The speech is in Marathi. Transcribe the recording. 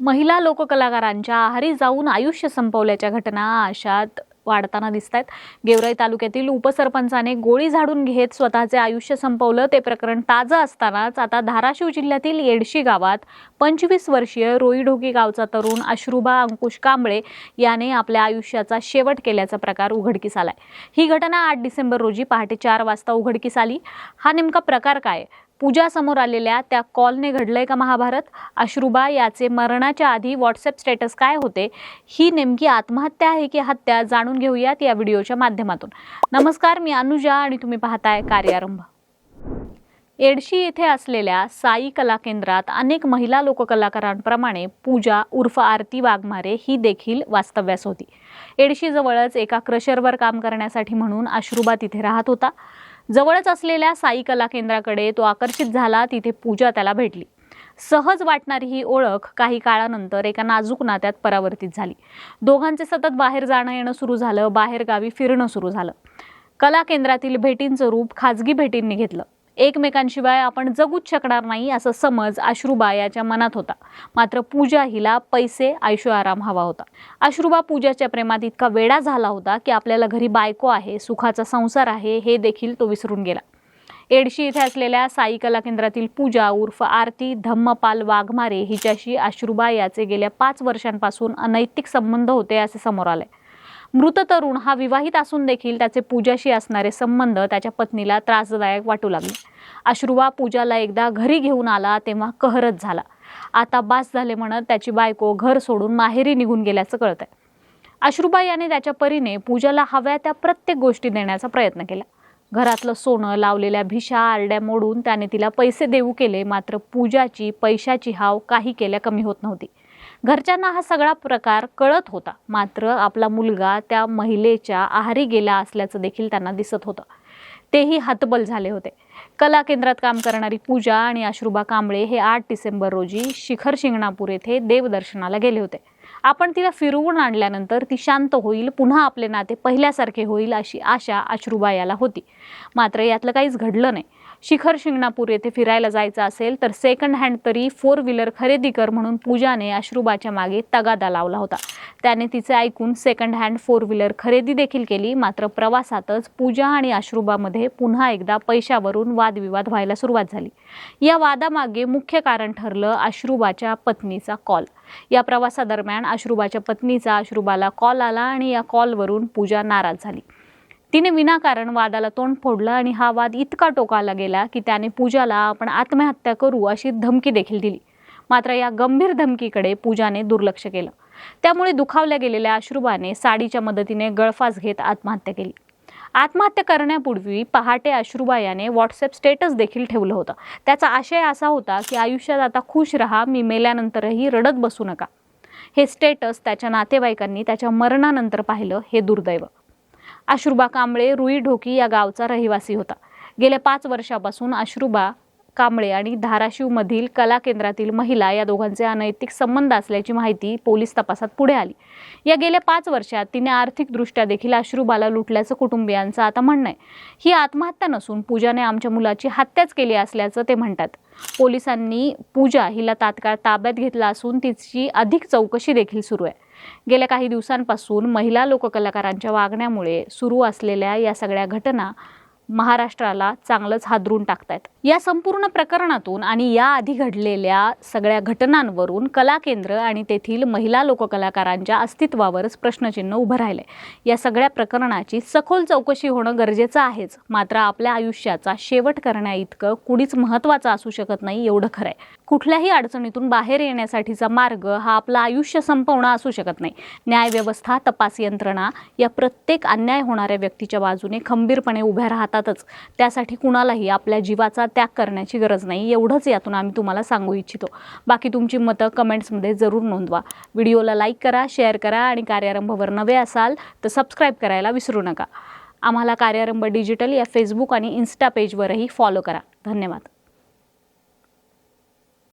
महिला लोककलाकारांच्या आहारी जाऊन आयुष्य संपवल्याच्या घटना अशात वाढताना दिसत आहेत गेवराई तालुक्यातील उपसरपंचाने गोळी झाडून घेत स्वतःचे आयुष्य संपवलं. ते प्रकरण ताजं असतानाच आता धाराशिव जिल्ह्यातील येडशी गावात पंचवीस वर्षीय रोईढोकी गावचा तरुण अश्रुभा अंकुश कांबळे याने आपल्या आयुष्याचा शेवट केल्याचा प्रकार उघडकीस आलाय. ही घटना आठ डिसेंबर रोजी पहाटे चार वाजता उघडकीस आली. हा नेमका प्रकार काय? पूजा समोर आलेल्या त्या कॉलने घडलंय का महाभारत? अश्रुबा याचे मरणाच्या आधी व्हॉट्सअप स्टेटस काय होते? ही नेमकी आत्महत्या आहे की हत्या? जाणून घेऊयात या व्हिडिओच्या माध्यमातून. नमस्कार मी अनुजा आणि तुम्ही पाहताय कार्यारंभ. एडशी येथे असलेल्या साई कला केंद्रात अनेक महिला लोककलाकारांप्रमाणे पूजा उर्फ आरती वाघमारे ही देखील वास्तव्यास होती. एडशीजवळच एका क्रशरवर काम करण्यासाठी म्हणून अश्रुबा तिथे राहत होता. जवळच असलेल्या साई कला केंद्राकडे तो आकर्षित झाला तिथे पूजा त्याला भेटली. सहज वाटणारी ही ओळख काही काळानंतर एका नाजूक नात्यात परावर्तित झाली. दोघांचे सतत बाहेर जाणं येणं सुरू झालं बाहेरगावी फिरणं सुरू झालं. कला केंद्रातील भेटींचं रूप खाजगी भेटींनी घेतलं. एकमेकांशिवाय आपण जगूच शकणार नाही असं समज अश्रुबा याच्या मनात होता. मात्र पूजा हिला पैसे आयुष्य आराम हवा होता. अश्रुबा पूजाच्या प्रेमात इतका वेडा झाला होता की आपल्याला घरी बायको आहे सुखाचा संसार आहे हे देखील तो विसरून गेला. एडशी इथे असलेल्या साई कला केंद्रातील पूजा उर्फ आरती धम्मपाल वाघमारे हिच्याशी अश्रुबा याचे गेल्या पाच वर्षांपासून अनैतिक संबंध होते असे समोर आले. मृत तरुण हा विवाहित असून देखील त्याचे पूजाशी असणारे संबंध त्याच्या पत्नीला त्रासदायक वाटू लागले. अश्रुवा पूजाला एकदा घरी घेऊन आला तेव्हा कहरच झाला. आता बास झाले म्हणत त्याची बायको घर सोडून माहेरी निघून गेल्याचं कळतंय. अश्रुबाई याने त्याच्या परीने पूजाला हव्या त्या प्रत्येक गोष्टी देण्याचा प्रयत्न केला. घरातलं सोनं लावलेल्या भिशा आरड्या मोडून त्याने तिला पैसे देऊ केले मात्र पूजाची पैशाची हाव काही केल्या कमी होत नव्हती. घरच्यांना हा सगळा प्रकार कळत होता. मात्र आपला मुलगा त्या महिलेच्या आहारी गेला असल्याचं देखील त्यांना दिसत होतं. तेही हतबल झाले होते. कला केंद्रात काम करणारी पूजा आणि अश्रुबा कांबळे हे आठ डिसेंबर रोजी शिखर शिंगणापूर येथे देवदर्शनाला गेले होते. आपण तिला फिरवून आणल्यानंतर ती शांत होईल पुन्हा आपले नाते पहिल्यासारखे होईल अशी आशा अश्रुबा याला होती. मात्र यातलं काहीच घडलं नाही. शिखर शिंगणापूर येथे फिरायला जायचं असेल तर सेकंड हँड तरी फोर व्हीलर खरेदी कर म्हणून पूजाने अश्रुबाच्या मागे तगादा लावला होता. त्याने तिचे ऐकून सेकंड हँड फोर व्हीलर खरेदी देखील केली मात्र प्रवासातच पूजा आणि अश्रुबामध्ये पुन्हा एकदा पैशावरून वादविवाद व्हायला सुरुवात झाली. या वादामागे मुख्य कारण ठरलं अश्रुबाच्या पत्नीचा कॉल या प्रवासादरम्यान अश्रुबाच्या पत्नीचा अश्रुबाला कॉल आला आणि या कॉलवरून पूजा नाराज झाली. तिने विनाकारण वादाला तोंड फोडलं आणि हा वाद इतका टोकाला गेला की त्याने पूजाला आपण आत्महत्या करू अशी धमकी देखील दिली. मात्र या गंभीर धमकीकडे पूजाने दुर्लक्ष केलं. त्यामुळे दुखावल्या गेलेल्या अश्रुबाने साडीच्या मदतीने गळफास घेत आत्महत्या केली. आत्महत्या करण्यापूर्वी पहाटे अश्रुबा याने व्हॉट्सअप स्टेटस देखील ठेवलं होतं. त्याचा आशय असा होता की आयुष्यात आता खुश रहा मी मेल्यानंतरही रडत बसू नका. हे स्टेटस त्याच्या नातेवाईकांनी त्याच्या मरणानंतर पाहिलं हे दुर्दैव. अश्रुबा कांबळे रुई ढोकी या गावचा रहिवासी होता. गेल्या पाच वर्षापासून अश्रुबा कांबळे आणि धाराशिवमधील कला केंद्रातील महिला या दोघांचे अनैतिक संबंध असल्याची माहिती पोलीस तपासात पुढे आली. या गेल्या पाच वर्षात तिने आर्थिकदृष्ट्या देखील अश्रूबाला लुटल्याचं कुटुंबियांचं आता म्हणणं आहे. ही आत्महत्या नसून पूजाने आमच्या मुलाची हत्याच केली असल्याचं ते म्हणतात. पोलिसांनी पूजा हिला तात्काळ ताब्यात घेतला असून तिची अधिक चौकशी देखील सुरू आहे. गेल्या काही दिवसांपासून महिला लोककलाकारांच्या वागण्यामुळे सुरू असलेल्या या सगळ्या घटना महाराष्ट्राला चांगलंच हादरून टाकतायत. या संपूर्ण प्रकरणातून आणि याआधी घडलेल्या सगळ्या घटनांवरून कला केंद्र आणि तेथील महिला लोककलाकारांच्या अस्तित्वावरच प्रश्नचिन्ह उभं राहिलंय. या सगळ्या प्रकरणाची सखोल चौकशी होणं गरजेचं आहेच. मात्र आपल्या आयुष्याचा शेवट करण्या इतकं कुणीच महत्त्वाचं असू शकत नाही एवढं खरं आहे कुठल्याही अडचणीतून बाहेर येण्यासाठीचा मार्ग हा आपलं आयुष्य संपवणं असू शकत नाही. न्यायव्यवस्था तपास यंत्रणा या प्रत्येक अन्याय होणाऱ्या व्यक्तीच्या बाजूने खंबीरपणे उभ्या राहतातच. त्यासाठी कुणालाही आपल्या जीवाचा त्याग करण्याची गरज नाही एवढंच यातून आम्ही तुम्हाला सांगू इच्छितो. बाकी तुमची मतं कमेंट्समध्ये जरूर नोंदवा. व्हिडिओला लाईक करा शेअर करा आणि कार्यारंभवर नवे असाल तर सबस्क्राईब करायला विसरू नका. आम्हाला कार्यारंभ डिजिटल या फेसबुक आणि इन्स्टा पेजवरही फॉलो करा. धन्यवाद.